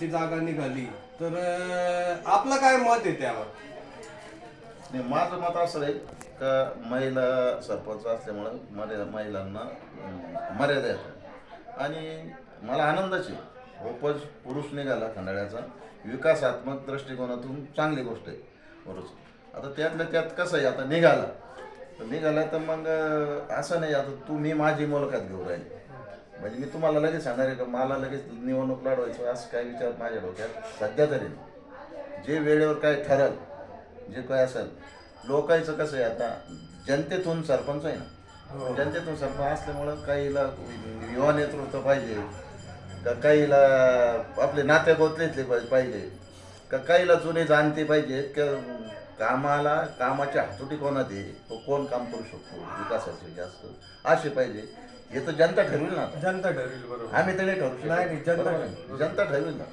खंडाळा जागा निघाली. तर अं, आपलं काय मत आहे त्यावर? नाही माझं मत असं आहे का महिला सरपंच असल्यामुळं मर्या महिलांना अं, मर्यादा येतो आणि मला आनंदाची उपज हो, पुरुष निघाला खंडाळ्याचा. विकासात्मक दृष्टिकोनातून चांगली गोष्ट आहे. बरोबर. आता त्यातल्या त्यात कसं आहे? आता निघाला. तर निघाला तर मग अं, असं नाही. आता तू मी माझी मुलाखत घेऊ राहिली. म्हणजे मी तुम्हाला लगेच सांगणार आहे का मला लगेच निवडणूक लढवायचं असं काय विचार माझ्या डोक्यात? सध्या तरी. जे वेळेवर काय ठरल जे काय असेल लोकांचं कसं आहे आता जनतेतून सरपंच आहे ना. जनतेतून सरपंच असल्यामुळं काहीला युवा नेतृत्व पाहिजे का काहीला आपले नाते गोतलेतले पाहिजे- पाहिजे का काहीला जुने जाणते पाहिजेत का कामाला कामाच्या हातोटी कोणात आहे तो कोण काम करू शकतो विकासाचे जास्त असे पाहिजे. हे तर जनता ठरवेल ना आता. जनता ठरेल बरोबर. आम्ही तर नाही ठरवू शकत. नाही, नाही, जनता बरोबर? ठरवेल. जनता ठरवेल ना.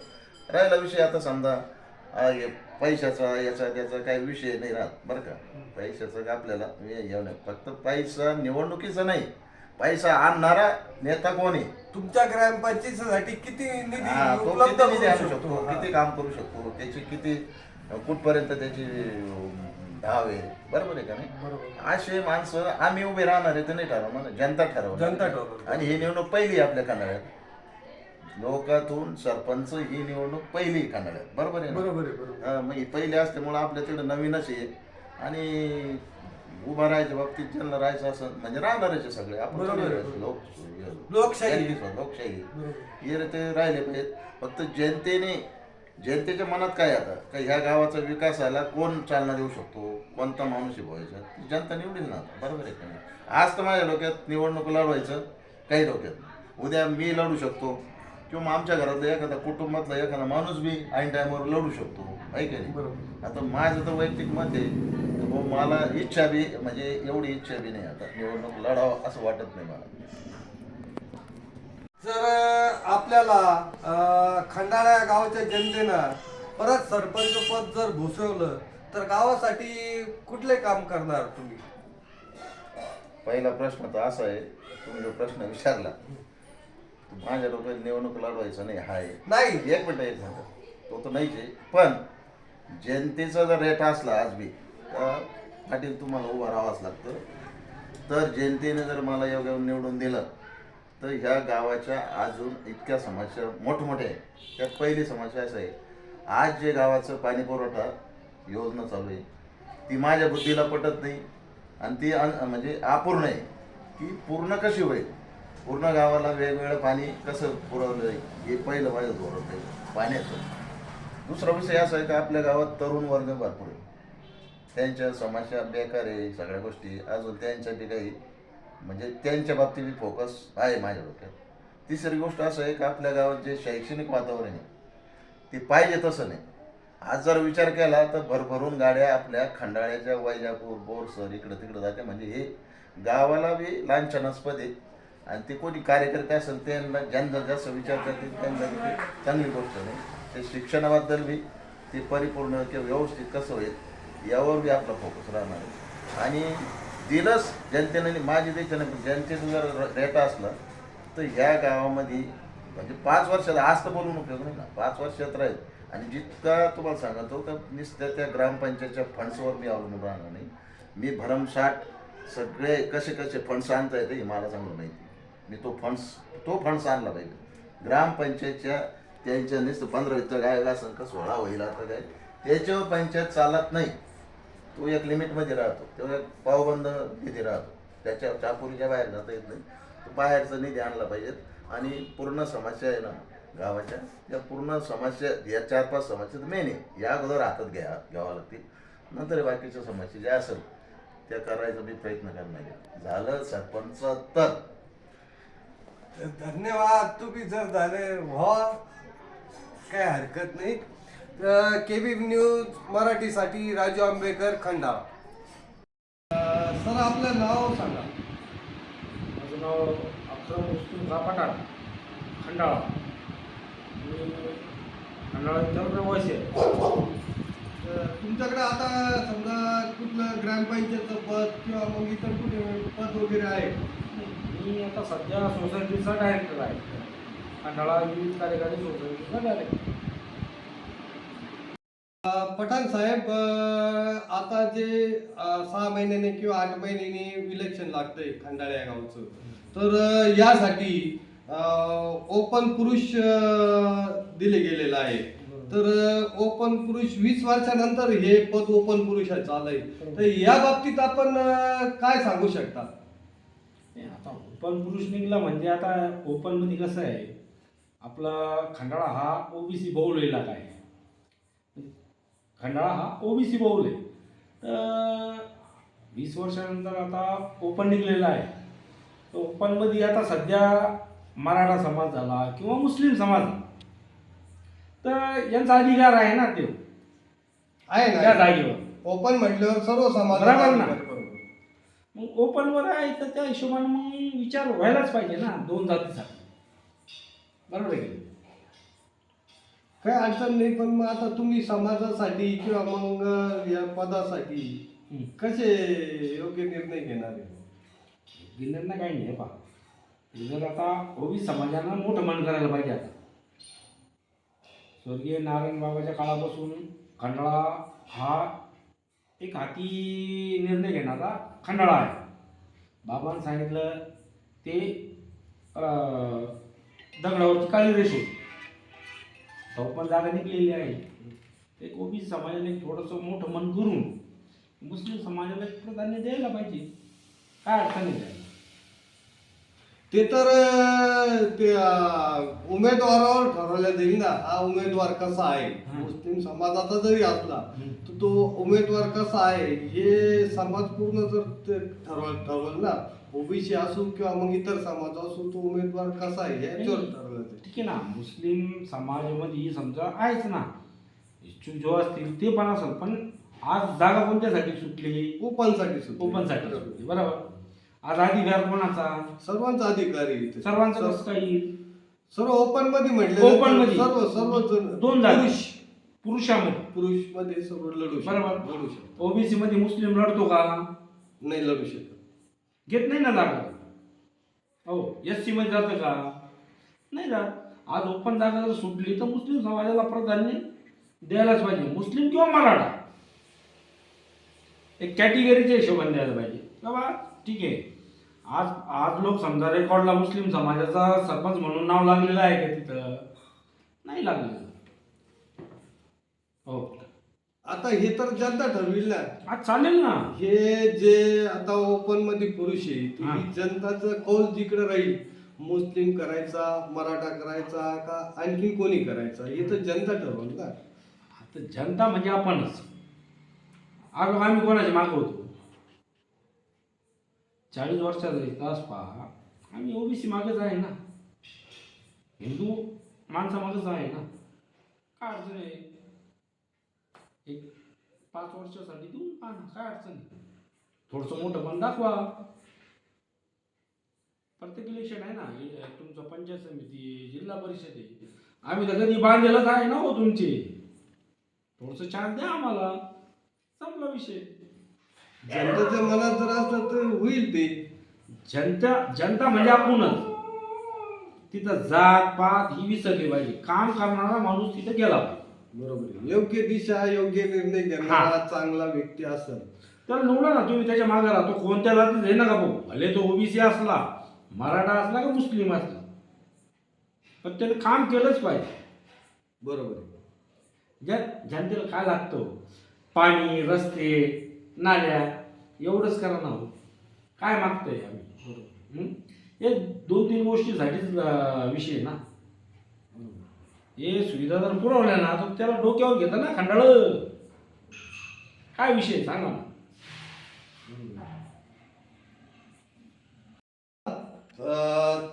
राहिला विषय आता समजा आ, हे पैशाचा याचा त्याचा काही विषय नाही राहत बरं का? पैशाचं का आपल्याला हे हे नाही फक्त पैसा निवडणुकीचा नाही. पैसा आणणारा नेता कोण आहे? तुमच्या ग्रामपंचायतीसाठी किती निधी तो उपलब्ध किती निधी करू आणू शकतो? हा. किती काम करू शकतो? त्याची किती कुठपर्यंत त्याची अं, आहे बरोबर आहे का नाही? बरोबर. असे माणसं आम्ही उभे राहणार आहे ते नाही ठरवणार जनता ठरवणार जनता ठरवणार. आणि ही निवडणूक पहिली आपल्या कानाड्यात लोकातून सरपंच ही निवडणूक पहिली आहे. कानाड्यात बरोबर आहे ना? बरोबर आहे बरोबर मग ही पहिली असल्यामुळं आपल्या तिकडे नवीनच आहे. आणि उभा राहायच्या बाबतीत ज्यांना राहायचं असं म्हणजे राहणारच आहे सगळे. आपण लोकशाही. लोकशाही. हे ते राहिले पाहिजेत. फक्त जनतेने जनतेच्या मनात काय आता? का ह्या गावाचा विकासाला कोण चालना देऊ शकतो? कोणता माणूस आहे व्हायचा ती जनता निवडील ना बरोबर आहे का नाही? आज तर माझ्या डोक्यात निवडणूक लढवायचं काही डोक्यात उद्या मी लढू शकतो. किंवा आमच्या घरातला एखादा कुटुंबातला एखादा माणूस बी ऐन टायमावर लढू शकतो. आहे का नाही? बरोबर. आता माझं तर वैयक्तिक मत आहे मला इच्छा बी म्हणजे एवढी इच्छा बी नाही आता निवडणूक लढावं असं वाटत नाही मला. जर आपल्याला खंडाळा गावाच्या जनतेनं परत सरपंच पद जर भूषवलं तर गावासाठी कुठले काम करणार तुम्ही? पहिला प्रश्न तर असा आहे तुम्ही जो प्रश्न विचारला माझ्या डोक्यात निवडणूक लढवायचं नाही हाय. नाही. एक मिनिट एक मिनिट. तो तर नाहीच आहे. पण जनतेचा जर रेट असला आज बी तर पाटील तुम्हाला उभं राहावंच लागतं. तर जनतेने जर मला योग्य निवडून दिलं तर ह्या गावाच्या अजून इतक्या समस्या मोठमोठ्या आहे त्यात पहिली समस्या असं आहे. आज जे गावाचं पाणी पुरवठा योजना चालू आहे ती माझ्या बुद्धीला पटत नाही आणि ती अन म्हणजे अपूर्ण आहे. ती पूर्ण कशी होईल? पूर्ण गावाला वेगवेगळं पाणी कसं पुरवलं जाईल? हे पहिलं माझं धोरण आहे. पाण्याचं. दुसरा विषय असा आहे का आपल्या गावात तरुण वर्ग भरपूर आहे. त्यांच्या समस्या बेकार आहे सगळ्या गोष्टी. अजून त्यांच्यासाठी काही म्हणजे त्यांच्या बाबतीत फोकस आहे माझ्या डोक्यात. तिसरी गोष्ट असं आहे का आपल्या गावात जे शैक्षणिक वातावरण आहे ते पाहिजे तसं नाही. आज जर विचार केला तर भरभरून गाड्या आपल्या खंडाळ्याच्या वैजापूर बोरसर इकडं तिकडं जाते. म्हणजे हे गावाला बी लांछनास्पद आहे. आणि ते कोणी कार्यकर्ते असेल त्यांना ज्यांना जास्त विचार करतील त्यांना ते चांगली गोष्ट नाही. ते शिक्षणाबद्दल बी ते परिपूर्ण किंवा व्यवस्थित कसं होईल यावर बी आपला फोकस राहणार आहे. आणि दिलंच जनतेने माझी द्यायचं पण जनतेचं जर रेटा असला तर ह्या गावामध्ये म्हणजे पाच वर्षात आज तर बोलून उपयोग नाही ना पाच वर्षात राहील. आणि जितका तुम्हाला सांगतो तर नुसत्या त्या ग्रामपंचायतच्या फंड्सवर मी अवलंबून राहणार नाही. मी भरमसाठ सगळे कसे कसे फंड्स आणता येते हे मला चांगलं माहिती मी तो फंड्स तो फंड्स आणला पाहिजे. ग्रामपंचायतच्या त्यांच्या नुसतं पंधरा वित्त काय असं का सोळा होईल आता काय? त्याच्यावर पंचायत चालत नाही. तो एक लिमिटमध्ये राहतो. तो एक पावबंद निधी राहतो. त्याच्या चापुरीच्या बाहेर जाता येत नाही. तो बाहेरचा निधी आणला पाहिजेत आणि पूर्ण समस्या आहे ना गावाच्या या पूर्ण समस्या या चार पाच समस्या तर मेन आहे. या अगोदर हातात घ्या घ्यावा लागतील. नंतर बाकीच्या समस्या ज्या असेल त्या करायचा मी प्रयत्न करणार झालं सरपंच तर. धन्यवाद. तुम्ही जर झाले व्हा. काय हरकत नाही. केबी न्यूज मराठीसाठी राजू आंबेकर खंडाळा. अं, सर आपलं नाव सांगा. माझं नाव अक्षर मुस्लिम पठाण खंडाळा. मी खंडाळा रहिवासी आहे. तर तुमच्याकडे आता समजा कुठलं ग्रामपंचायतचं पद किंवा मग इतर कुठे पद वगैरे आहे? मी आता सध्या सोसायटीचा डायरेक्टर आहे. खंडाळा विविध कार्यकारी सोसायटीचा डायरेक्टर. पठाण साहेब आता जे सहा महिन्याने किंवा आठ महिन्याने इलेक्शन लागतंय खंडाळा या गावचं. तर यासाठी ओपन पुरुष दिले गेलेलं आहे. तर ओपन पुरुष वीस वर्षानंतर हे पद ओपन पुरुषाचं आलंय तर या बाबतीत आपण काय सांगू शकता? आता ओपन पुरुष निघला म्हणजे आता ओपनमध्ये कसं आहे आपला खंडाळा हा ओबीसी बहुल इलाका आहे. खंडाळा हा ओबीसी बहुल आहे. तर वीस वर्षानंतर आता ओपन निघलेला आहे. तर ओपनमध्ये आता सध्या मराठा समाज झाला किंवा मुस्लिम समाज झाला. तर यांचा अधिकार आहे ना ते आहे त्या ना जागेवर. ओपन म्हटल्यावर सर्व समाज बरोबर ना. मग ओपनवर आहे तर त्या हिशोबाने मग विचार व्हायलाच पाहिजे ना दोन जातीसाठी. बरोबर आहे? काही अडचण नाही पण मग आता तुम्ही समाजासाठी किंवा मग या पदासाठी. कसे योग्य निर्णय घेणार आहे? गिन्नरनं काही नाही पहा जर आता ओबी समाजानं मोठं मन करायला पाहिजे आता. स्वर्गीय नारायण बाबाच्या काळापासून खंडाळा हा एक हाती निर्णय घेणारा खंडाळा आहे. बाबांनी सांगितलं ते दगडावरची काळी रेष होती पण जागा निघलेली आहे एक ओबीसी समाजाने थोडंसं मोठं मन करून मुस्लिम समाजाला प्राधान्य द्यायला पाहिजे काय अडचण नाही त्याला. ते तर ते उमेदवारावर ठरवलं जाईल ना हा उमेदवार कसा आहे. मुस्लिम समाजाचा जरी असला. तर तो उमेदवार कसा आहे हे समाज पूर्ण जर ते ठरव ठरवलं ना ओबीसी असो किंवा मग इतर समाज असो तो उमेदवार कसा आहे याच्यावर ठरवलं जाईल ठीक आहे ना मुस्लिम समाजामध्ये समजा आहेच ना. इच्छुक जो असतील ते पण असेल पण आज जागा कोणत्यासाठी सुटली ओपनसाठी सुद्धा. ओपनसाठी सुटली बरोबर. आज अधिकार कोणाचा? सर्वांचा अधिकार आहे इथे. सर्वांचं सर्व- कसं काही येईल? सर्व ओपनमध्ये म्हटले ओपनमध्ये सर्व सर्व जण दोन जागा. पुरुष. पुरुषामध्ये. पुरुषमध्ये सर्व लढू. बरोबर. लढू शकतात. ओबीसी मध्ये मुस्लिम लढतो का? नाही लढू शकत घेत नाही ना जागा हो एस सीमध्ये जातं का? नाही जात. आज ओपन जागा जर सुटली तर मुस्लिम समाजाला प्राधान्य द्यायलाच पाहिजे. मुस्लिम किंवा मराठा? एक कॅटेगरीच्या हिशोबाने द्यायला पाहिजे. बाबा ठीक आहे. आज आज लोक समजा रेकॉर्डला मुस्लिम समाजाचा सरपंच म्हणून नाव लागलेलं आहे का तिथं? नाही लागलेलं. हो. आता हे तर जनता ठरविल ना आज चालेल ना? हे जे आता ओपनमध्ये पुरुष आहे ते हा. जनताचं कौल जिकडे राहील मुस्लिम करायचा मराठा करायचा का आणखी कोणी करायचा? हे तर जनता ठरवल ना. आता जनता म्हणजे आपणच. आज आम्ही कोणाच्या मागं होतो? चाळीस वर्षाचा इतिहास पहा. आम्ही ओबीसी मागच आहे ना. हिंदू माणसा मागच आहे ना. काय अडचण आहे? एक पाच वर्षासाठी देऊन पहा ना काय अडचण थोडंसं मोठं पण दाखवा. प्रत्येक इलेक्शन आहे ना हे तुमचं पंचायत समिती जिल्हा परिषद आहे. आम्ही तर कधी बांधलेलंच आहे ना हो तुमचे. थोडंसं चान्स द्या आम्हाला. संपला विषय. जनतेच्या मनात जर असलं तर होईल ते. जनता जनता म्हणजे आपणच. तिथं जात पात ही विसरली पाहिजे. काम करणारा माणूस तिथं गेला पाहिजे. बरोबर आहे. योग्य दिशा योग्य निर्णय घेणारा चांगला व्यक्ती असेल. त्याला निवडा ना तुम्ही त्याच्यामागे राहतो. कोणत्या जातीत हे नका भाऊ भले तो ओबीसी असला मराठा असला का मुस्लिम असला. पण त्याने काम केलंच पाहिजे. बरोबर आहे. जन जनतेला काय लागतं? पाणी रस्ते नाल्या एवढंच करा ना हो. काय मागतंय आम्ही? हं? दोन तीन गोष्टीसाठीच विषय ना. हे सुविधा जर पुरवल्या ना तर त्याला डोक्यावर घेतं ना खंडाळ. काय विषय? सांगा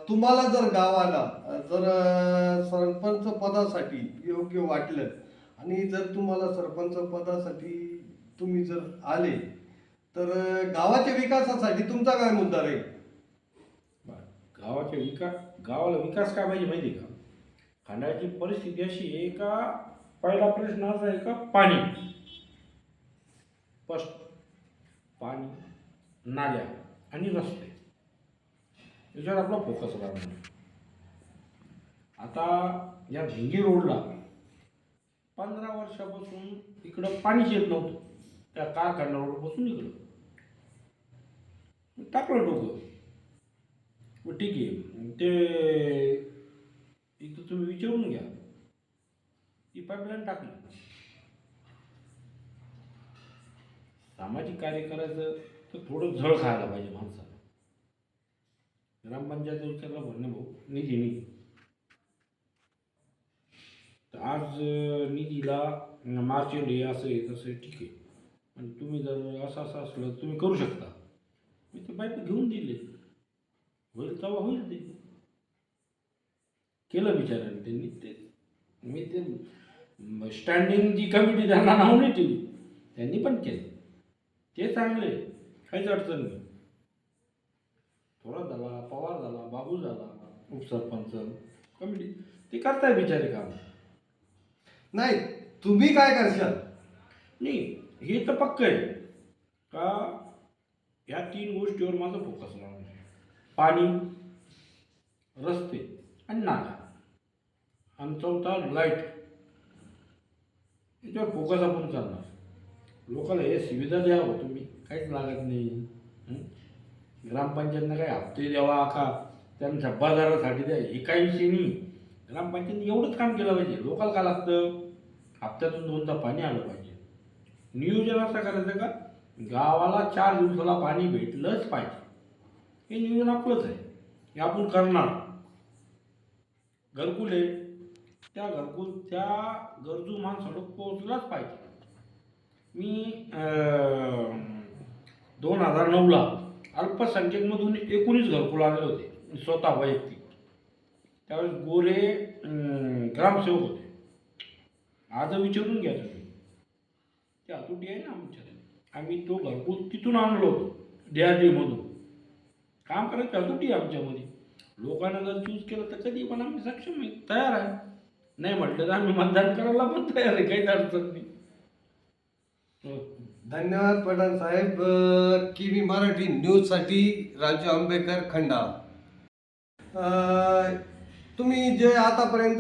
तुम्हाला जर गावाला जर सरपंच पदासाठी योग्य वाटलं आणि जर तुम्हाला सरपंच पदासाठी तुम्ही जर आले तर गावाच्या विकासासाठी तुमचा काय मुद्दा राहील? गावाच्या विकास गावाला विकास काय पाहिजे माहिती का? खंडाळ्याची परिस्थिती अशी आहे का पहिला प्रश्न असा आहे का पाणी. स्पष्ट. पाणी नाल्या आणि रस्ते. याच्यावर आपला फोकस राहणार आता या भिंगी रोडला पंधरा वर्षापासून इकडं पाणीच येत नव्हतं. त्या कारखाना रोडपासून इकडं. टाकलं डोकं. ठीक आहे. ते इथं तुम्ही विचारून घ्या. ती पाईपलाईन टाकली सामाजिक कार्य करायचं तर थोडं झळ खायला पाहिजे माणसाला. ग्रामपंचायत विचारला भरणे भाऊ निधी निधी. तर आज निधीला मार्च एंड हे असं आहे तसं आहे, ठीक आहे. पण तुम्ही जर असं असं असलं तुम्ही करू शकता. मी ते बाईक घेऊन दिले. होईल तेव्हा होईल ते. केलं बिचाराने त्यांनी. ते मी ते स्टँडिंग जी कमिटी त्यांना नाव नाही ठेवली त्यांनी पण केलं. ते चांगले काहीच अडचण नाही. थोडा झाला पवार झाला बाबू झाला उपसरपंच कमिटी ते करताय बिचारे काम. नाही तुम्ही काय करशाल? नाही हे तर पक्क आहे. का या तीन गोष्टीवर माझा फोकस राहणार. पाणी रस्ते आणि नाला. आणि चौथा लाइट याच्यावर फोकस आपण करणार. लोकांना हे सुविधा द्यावं तुम्ही काहीच लागत नाही. ग्रामपंचायतनं काही हप्ते द्यावा का? त्यांच्या बाजारासाठी द्या हे काही विषय नाही. ग्रामपंचायतीने एवढंच काम केलं पाहिजे. लोकांना काय लागतं? हप्त्यातून दोनदा पाणी आलं पाहिजे. नियोजन असं करायचं का? गावाला चार दिवसाला पाणी भेटलंच पाहिजे. हे नियोजन आपलंच आहे. हे आपण करणार. घरकुल आहे. त्या घरकुल त्या गरजू माणसाला पोहोचलाच पाहिजे. मी दोन हजार नऊला अल्पसंख्यकमधून एकोणीस घरकुल आणले होते स्वतः वैयक्तिक. त्यावेळेस गोरे ग्रामसेवक होते. आज विचारून घ्या तुम्ही. ते हातोटी आहे ना आमच्या. आम्ही तो घरकुल तिथून आणलो होतो डी आर डीमधून काम करायचं हातोटी आहे आमच्यामध्ये. लोकांना जर चूज केलं तर कधी पण आम्ही सक्षम आहे तयार आहे. नाही म्हटलं तर आम्ही मतदान करायला पण तयार आहे काहीच अडचण नाही. धन्यवाद पठाण साहेब. की मी मराठी न्यूजसाठी राजू आंबेकर खंडाळा. अ, तुम्ही जे आतापर्यंत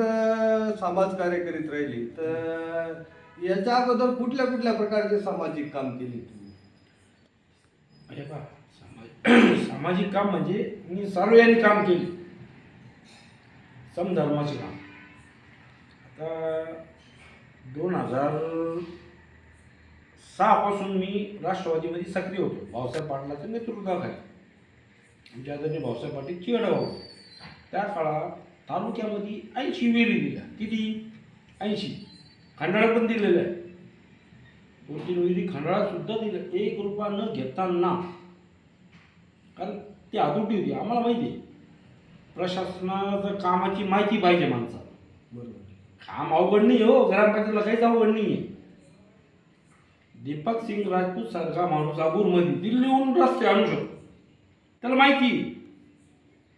समाजकार्य करीत राहिले तर याच्या अगोदर कुठल्या कुठल्या प्रकारचे सामाजिक काम केले तुम्ही? सामाजिक काम म्हणजे मी सार्वजनिक काम केले. समधर्माचे काम. दोन हजार सहापासून मी राष्ट्रवादीमध्ये सक्रिय होतो. भाऊसाहेब पाटलाच्या नेतृत्वाखाली. आमच्या आदरणीय भाऊसाहेब पाटील चिवडगाव त्या काळात तालुक्यामध्ये ऐंशी विहिरी दिल्या. किती? ऐंशी. खंडाळा पण दिलेलं आहे. दोन तीन विहिरी खंडाळासुद्धा दिलं एक रुपया न घेताना. कारण ती आदुटी होती. आम्हाला माहिती आहे. प्रशासनाचं कामाची माहिती पाहिजे माणसाला. बरोबर. काम अवघड नाही हो ग्रामपंचायतीला काहीच अवघड नाही आहे दीपक सिंग राजपूत सारखा माणूस आगूरमध्ये दिल्लीहून रस्ते आणू शकतो. त्याला माहिती.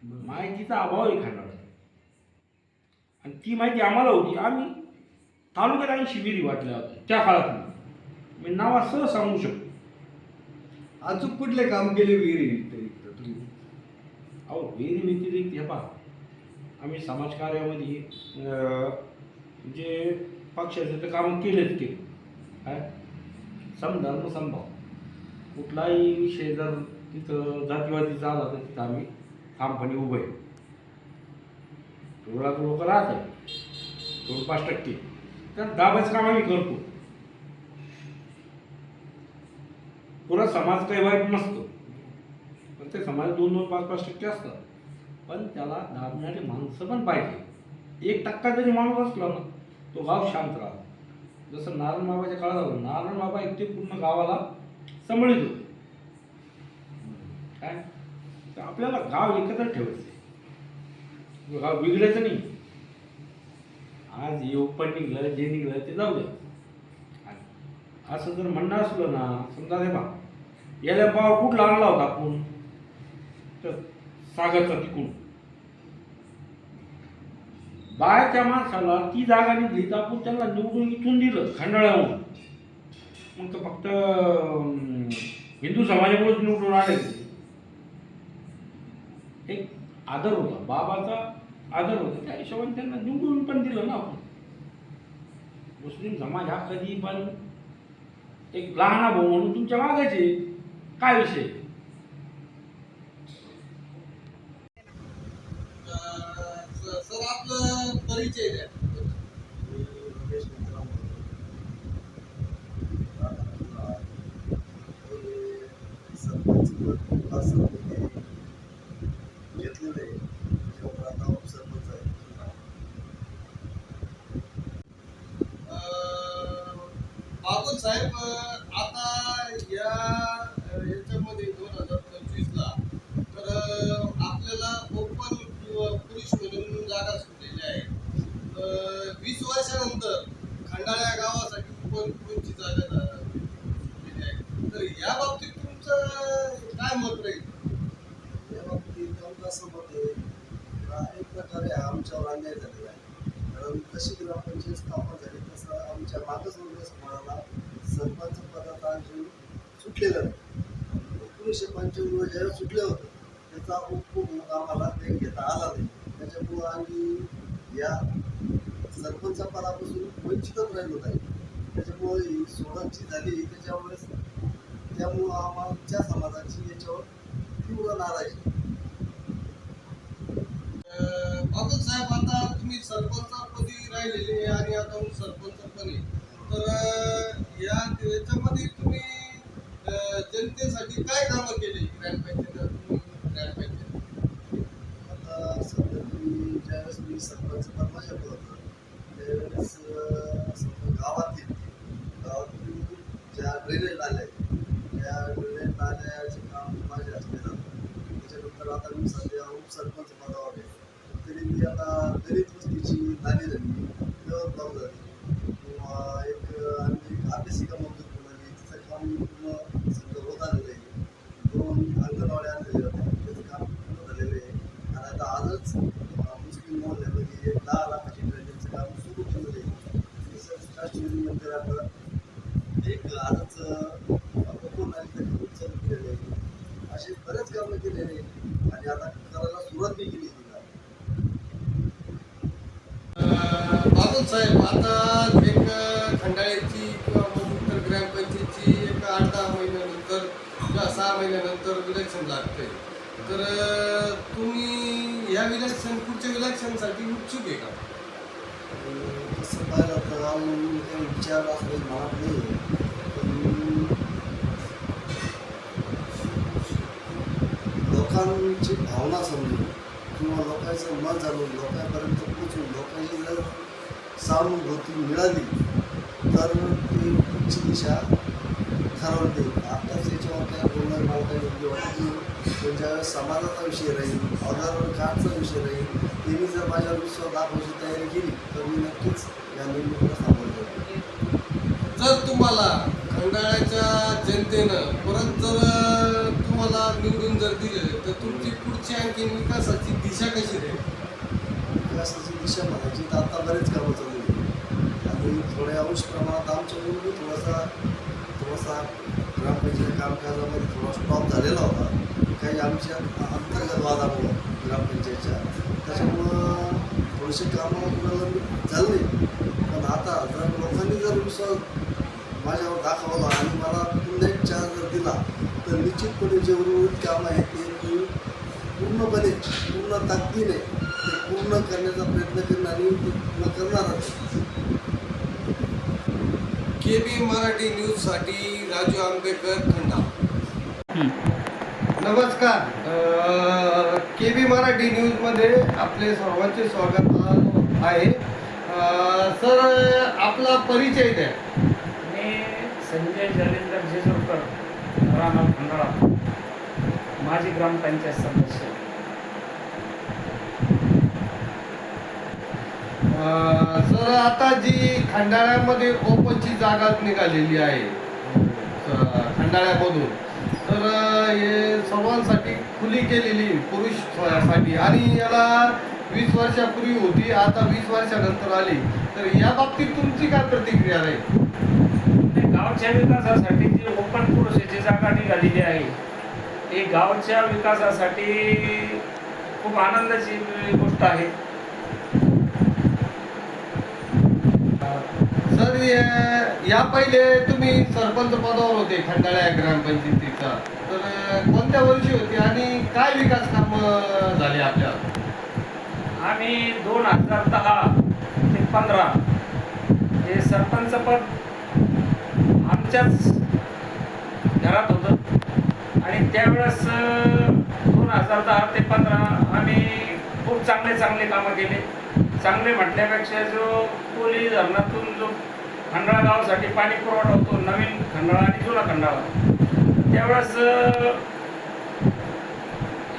माहितीचा अभाव आहे खंडाळा आणि ती माहिती आम्हाला होती. आम्ही तालुक्यात आणि शिबिरी वाटल्या होत्या त्या काळात मी नावासह सांगू शकतो. अजून कुठले काम केले विहिरी व्यतिरिक्त तुम्ही? अहो विहिरी व्यतिरिक्त हे पहा. आम्ही समाजकार्यामध्ये जे पक्षाचे तर कामं केलेच केले काय? समधर्म समभाव कुठलाही विषय जर तिथं जातीवादी आला तर तिथं आम्ही ठामपणे उभे आहे. लोक राहत आहे. दोन पाच टक्के. तर दाबाचं काम आम्ही करतो. पुरा समाज काही वाईट नसतो. पण ते समाज दोन दोन पाच पाच टक्के असतात. पण त्याला दाबणारी माणसं पण पाहिजे. एक टक्का जरी माणूस असला ना तो गाव शांत राहतो. जसं नारायण बाबाच्या काळात झालं नारायण बाबा एकटे पूर्ण गावाला सांभाळीत होते. काय? तर आपल्याला गाव एकत्र ठेवायचं गाव बिघडायचं नाही. आज येऊ ओपन निघलं जे निघलं ते जाऊ द्या. असं जर म्हणणं असलं ना समजा दे बा याला पावर कुठला आणला होता आपण? तर सागरचा तिकून. बाहेरच्या माणसाला ती जागा निघली तर आपण त्यांना निवडून इथून दिलं खंडाळ्याहून मग तर फक्त हिंदू समाजामुळेच निवडून आले. एक आदर होता बाबाचा आदर होता. त्या हिशोबाने त्यांना निवडून पण दिलं ना आपण. मुस्लिम समाज हा कधी पण एक लहान भाऊ म्हणून तुमच्या मागायचे काय विषय? तर आपलं परिचय द्या. घेतलेलं आहे त्याच्यावर आता उपसरपंच आहे बाबू साहेब आता या याच्यामध्ये दोन हजार पंचवीसला तर आपल्याला ओपन किंवा पुरुष म्हणून जागा सुटलेली आहे तर वीस वर्षानंतर खंडाळ्या गावासाठी कोण कोणची जागा जा- सुटलेली आहे तर या बाबतीत तुमचं काय मत राहील या बाबतीत आमचं असं मत आहे का एक प्रकारे हा आमच्यावर अन्याय झालेला आहे कारण कशी ग्रामपंचायत स्थापन झाली तसं आमच्या मागासवर्गीय समाजाला सरपंच पदाचा अजून सुटलेलं. एकोणीसशे पंच्याण्णव ज्यावेळेस सुटलं होतं त्याचा उपभोग आम्हाला ते घेता आला नाही. त्याच्यामुळं आम्ही या सरपंचपदापासून वंचितच राहिलो नाही. त्याच्यामुळे ही सोडतची झाली. त्याच्यामुळे त्यामुळं आमच्या समाजाची याच्यावर तीव्र नाराजी. बाबू साहेब आता तुम्ही सरपंचपदी राहिलेले आणि आता सरपंच पण आहे तर या याच्यामध्ये जनतेसाठी काय कामं केली ग्रामपंचायत ग्रामपंचायत आता सध्या तुम्ही ज्यावेळेस मी सरपंच पद माझ्याकडे होतं त्यावेळेस अं, समजा गावातील गावातील ज्या ड्रेनेज नाल्या आहेत त्या ड्रेनेज नाल्याचे काम माझ्या असते झालं त्याच्यानंतर आता मी सध्या उपसरपंच पदावर आहे. तरी मी आता दलित वस्तीची नाली झाली डेव्हलप झाली किंवा एक आम्ही एक अभ्यासिका मंजूर केली तिचं काम पूर्ण सगळं होत आलेलं आहे दोन अंगणवाड्या आणलेल्या होत्या त्याचं काम पूर्ण झालेलं आहे आणि आता आजच अं, मुस्लिम मोहल्ल्यामध्ये एक दहा लाखाची ड्रेनेजचं काम सुरू केलेलं आहे तसंच काश्मीरी मंदिराकडं एक आजच ओपन आणि ते काम चालू केलेलं आहे असे बरेच कामं केलेले आहे आणि आता करायला सुरुवात बी केली तिला बाबू साहेब आता एक खंडाळ्याची किंवा मग उत्तर ग्रामपंचायतची एक आठ दहा महिन्यानंतर किंवा सहा महिन्यानंतर विलक्षण लागते. तर तुम्ही ह्या विलक्षण पुढच्या विलक्षणसाठी उत्सुक आहे का? तसं पाहिलं तर काही विचार असले मनात नाही पण लोकांची भावना समजून किंवा लोकांचं मत जाणून लोकांपर्यंत पोचून लोकांची जर सहानुभूती मिळाली तर ती पुढची दिशा ठरवते आत्ताच याच्यावर काय बोलणं मला काही योग्य वाटत नाही पण ज्यावेळेस समाजाचा विषय राहील आधार कार्डचा विषय राहील त्यांनी जर माझ्यावर विश्वास दाखवायची तयारी केली तर मी नक्कीच या निवडणुकीला सामोरं जर तुम्हाला खंडाळ्याच्या जनतेनं परत जर तुम्हाला निवडून जर दिले तर तुमची पुढची आणखी विकासाची दिशा कशी राहील? विकासाची दिशा म्हणायची तर आता बरेच कामं चालू आणि थोड्या अंश प्रमाणात आमच्याकडून थोडासा थोडासा ग्रामपंचायत कामकाजामध्ये थोडा स्टॉप झालेला होता. काही आमच्या अंतर्गत वादामुळं ग्रामपंचायतच्या. त्याच्यामुळं थोडेसे कामं प्रलंबित झाले पण आता जर लोकांनी जर विश्वास माझ्यावर दाखवला आणि मला पुन्हा एक चान्स जर दिला तर निश्चितपणे जे उर्वरित कामं आहेत ते मी पूर्णपणे पूर्ण ताकदीने ते पूर्ण करण्याचा प्रयत्न करणार आणि पूर्ण करणारच के बी मराठी न्यूजसाठी राजू आंबेकर खंडा नमस्कार. के बी मराठी न्यूजमध्ये आपले सर्वांचे स्वागत आहे. सर आपला परिचय द्या. मी संजय जलेंदर जेजूरकर राहणार खंडाळा. माजी ग्रामपंचायत सदस्य अ, सर आता जी खंडाळ्यामध्ये ओपनची जागा निघालेली आहे खंडाळ्यामधून तर हे सर्वांसाठी खुली केलेली पुरुषसाठी आणि याला वीस वर्षापूर्वी होती आता वीस वर्षानंतर आली. तर या बाबतीत तुमची काय प्रतिक्रिया राहील गावच्या विकासासाठी जी ओपन पुरुषाची जागा निघालेली आहे ही गावच्या विकासासाठी खूप आनंदाची गोष्ट आहे अं, या पहिले तुम्ही सरपंच पदावर होते खंडाळ्या ग्रामपंचायतीचा. तर कोणत्या वर्षी होती आणि काय विकास काम झाले आपल्या? आम्ही दोन हजार दहा ते पंधरा हे सरपंच पद आमच्याच घरात होतं. आणि त्यावेळेस दोन हजार दहा ते पंधरा आम्ही खूप चांगले चांगले कामं केले. चांगले म्हटल्यापेक्षा जो कोली धरणातून जो खंडाळा गावासाठी पाणी पुरवठा होतो नवीन खंडाळा आणि जुना खंडाळा. त्यावेळेस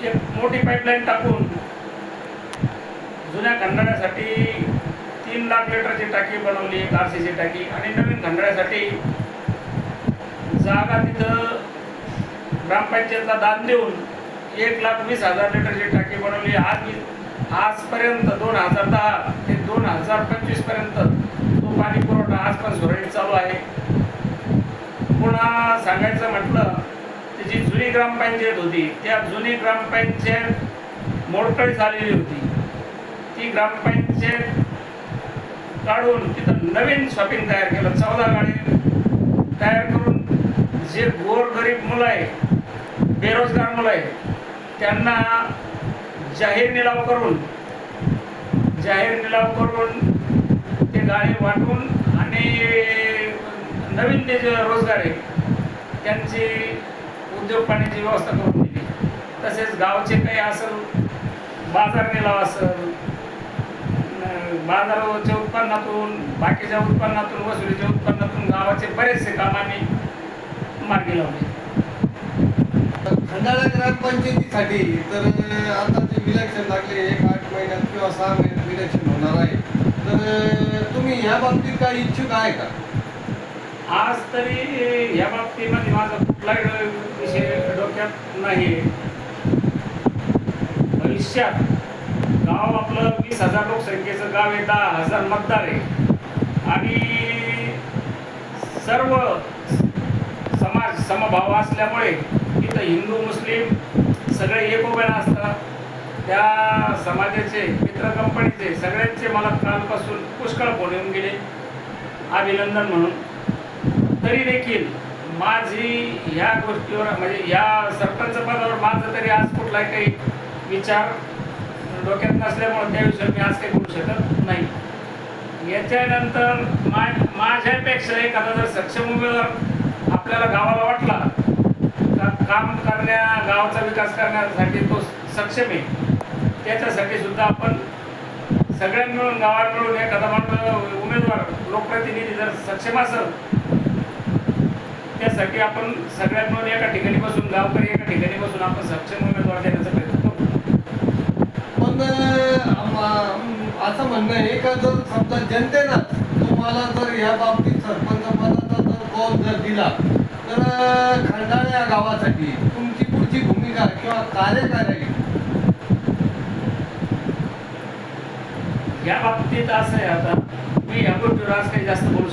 एक मोठी पाईपलाईन टाकून जुन्या खंडाळ्यासाठी तीन लाख लिटरची टाकी बनवली एक आर सीची टाकी आणि नवीन खंडाळ्यासाठी जागा तिथं ग्रामपंचायतला दान देऊन एक लाख वीस हजार लिटरची टाकी बनवली. आज आजपर्यंत दोन हजार दहा ते दोन हजार पंचवीसपर्यंत तो पाणी पुरवठा आज पण सुरळीत चालू आहे. पुन्हा सांगायचं म्हटलं ती जी जुनी ग्रामपंचायत होती त्या जुनी ग्रामपंचायत मोडकळी झालेली होती. ती ग्रामपंचायत काढून तिथं नवीन शॉपिंग तयार केलं चौदा गाडी तयार करून जे गोरगरीब मुलं आहे बेरोजगार मुलं आहे त्यांना जाहीर निलाव करून जाहीर निलाव करून ते गाडी वाटून आणि नवीन ते जे रोजगार आहे त्यांची उद्योग पाण्याची व्यवस्था करून दिली. तसेच गावचे काही असेल बाजार निलाव असेल बाजाराच्या उत्पन्नातून बाकीच्या उत्पन्नातून वसुलीच्या उत्पन्नातून गावाचे बरेचसे काम आम्ही मार्गी लावले. खंडाळा ग्रामपंचायतीसाठी तर आता जे इलेक्शन लागले एक आठ महिन्यात किंवा सहा महिन्यात इलेक्शन होणार आहे. तर तुम्ही या बाबतीत काही इच्छुक आहे का? आज तरी या बाबतीमध्ये माझा कुठलाही विषय डोक्यात नाही भविष्यात गाव आपलं वीस हजार लोकसंख्येचं गाव आहे दहा हजार मतदार आहे. आणि सर्व समाज समभाव असल्यामुळे इथं हिंदू मुस्लिम सगळे एकोब्याला असतात त्या समाजाचे मित्र कंपनीचे सगळ्यांचे मला कालपासून पुष्कळ फोन येऊन गेले. अभिनंदन म्हणून. तरी देखील माझी ह्या गोष्टीवर म्हणजे ह्या सरपंच पदावर माझं तरी आज कुठलाही काही विचार डोक्यात नसल्यामुळे त्या विषयी मी आज काही करू शकत नाही. याच्यानंतर मा माझ्यापेक्षा एखादा जर सक्षम उमेदवार आपल्याला गावाला वाटला तर काम करण्या गावाचा विकास करण्यासाठी तो सक्षम आहे. त्याच्यासाठी सुद्धा आपण सगळ्यांनी मिळून गावात मिळून या माणूस उमेदवार लोकप्रतिनिधी जर सक्षम असेल त्यासाठी आपण सगळ्यात मिळून एका ठिकाणी बसून गावकरी एका ठिकाणी बसून आपण सक्षम उमेदवार देण्याचा प्रयत्न करू. पण असं म्हणणं आहे का जर समजा जनतेनं तुम्हाला जर या बाबतीत सरपंच पदाचा जर कॉल जर दिला तर अं, खंडाळा या गावासाठी तुमची पुढची भूमिका किंवा कार्य काय राहील या बाबतीत असं आहे आता. मी या गोष्टीवर आज काही जास्त बोलू